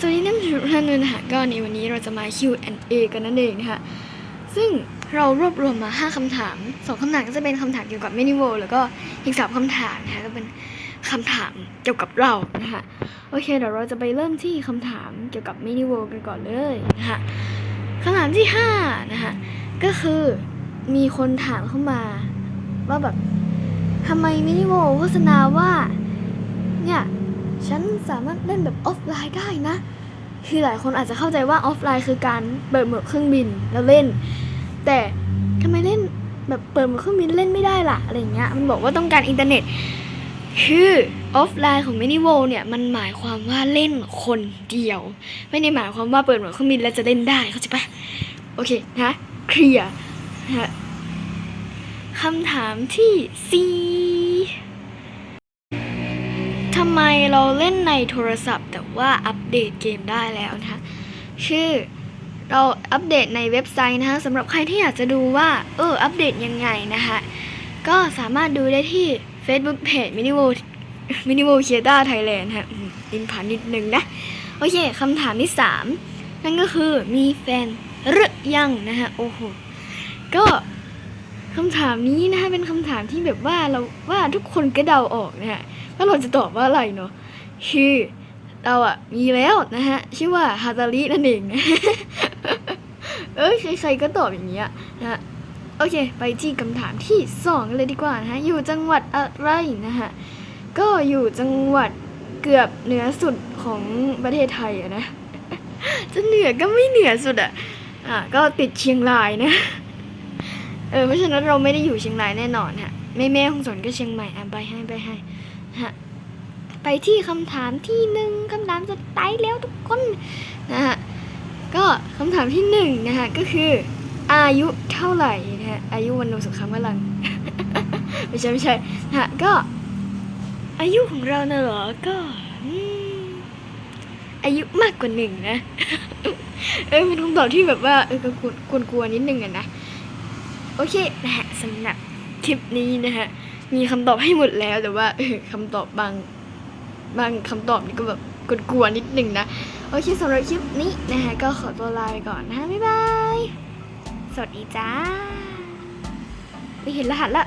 สวัสดีท่านผู้ชมทุกท่านด้วยนะคะก็ในวันนี้เราจะมา Q&A กันนั่นเองนะคะซึ่งเรารวบรวมมา 5คำถาม 2คำถามก็จะเป็นคำถามเกี่ยวกับ m ม n i v o แล้วก็อีก3คำถามนะคะก็เป็นคำถามเกี่ยวกับเรานะคะโอเคเดี๋ยวเราจะไปเริ่มที่คำถามเกี่ยวกับ m ม n i v o กันก่อนเลยนะคะคำถามที่5นะคะก็คือมีคนถามเข้ามาว่าแบบทำไม m ม n i v o โฆษณาว่าเนี่ย ฉันสามารถเล่นแบบออฟไลน์ได้นะ คือหลายคนอาจจะเข้าใจว่าออฟไลน์คือการเปิดโหมดเครื่องบินแล้วเล่น แต่ทำไมเล่นแบบเปิดโหมดเครื่องบินเล่นไม่ได้ล่ะอะไรเงี้ยมันบอกว่าต้องการอินเทอร์เน็ต คือออฟไลน์ของ m ม n i v o เนี่ยมันหมายความว่าเล่นคนเดียว ไม่ได้หมายความว่าเปิดโหมดเครื่องบินแล้วจะเล่นได้เข้าใจปะโอเคนะเคลียร์นะฮะคำถามที่สี่ ทำไมเราเล่นในโทรศัพท์ แต่ว่าอัปเดตเกมได้แล้วนะคะคือเราอัปเดตในเว็บไซต์นะคะสำหรับใครที่อยากจะดูว่าเอออัปเดตยังไงนะคะก็สามารถดูได้ที่ Facebook Page Minivo Minivo c r e a t o r Thailand ฮะดินผ่านนิดนึงนะ โอเคคำถามที่ 3 นั่นก็คือมีแฟนหรือยังนะฮะ โอ้โห ก็ คำถามนี้นะฮะเป็นคำถามที่แบบว่าเราว่าทุกคนก็เดาออกนะฮะว่าเราจะตอบว่าอะไรเนาะคือเราอะมีแล้วนะฮะชื่อว่าฮาตารินั่นเอง เอ้ยใครๆก็ตอบอย่างเงี้ยนะฮะโอเค ไปที่คำถามที่สองเลยดีกว่านะฮะอยู่จังหวัดอะไรนะฮะก็อยู่จังหวัดเกือบเหนือสุดของประเทศไทยอะนะจะเหนือก็ไม่เหนือสุดอะอะก็ติดเชียงรายนะ เออเพราะฉะนั้นเราไม่ได้อยู่เชียงรายแน่นอนฮะแม่แม่ของสนก็เชียงใหม่อะไปให้ไปให้ฮะไปที่คำถามที่หนึ่งคำถามสุดท้ายแล้วทุกคนนะฮะก็คำถามที่หนึ่งนะฮะก็คืออายุเท่าไหร่นะฮะอายุวันโนสุขังพลังไม่ใช่ไม่ใช่ฮะก็อายุของเราเน่ะเหรอก็อายุมากกว่าหนึ่งนะ เออเป็นคำตอบที่แบบว่าเออกวนกวนนิดนึงอะนะ โอเคนะฮะสำหรับคลิปนี้นะฮะมีคำตอบให้หมดแล้วแต่ว่าคำตอบบางบางคำตอบนี่ก็แบบกวนๆนิดนึงนะ โอเคสำหรับคลิปนี้นะฮะก็ขอตัวลาไปก่อนนะฮะบ๊ายบาย สวัสดีจ้า ไม่เห็นรหัสละ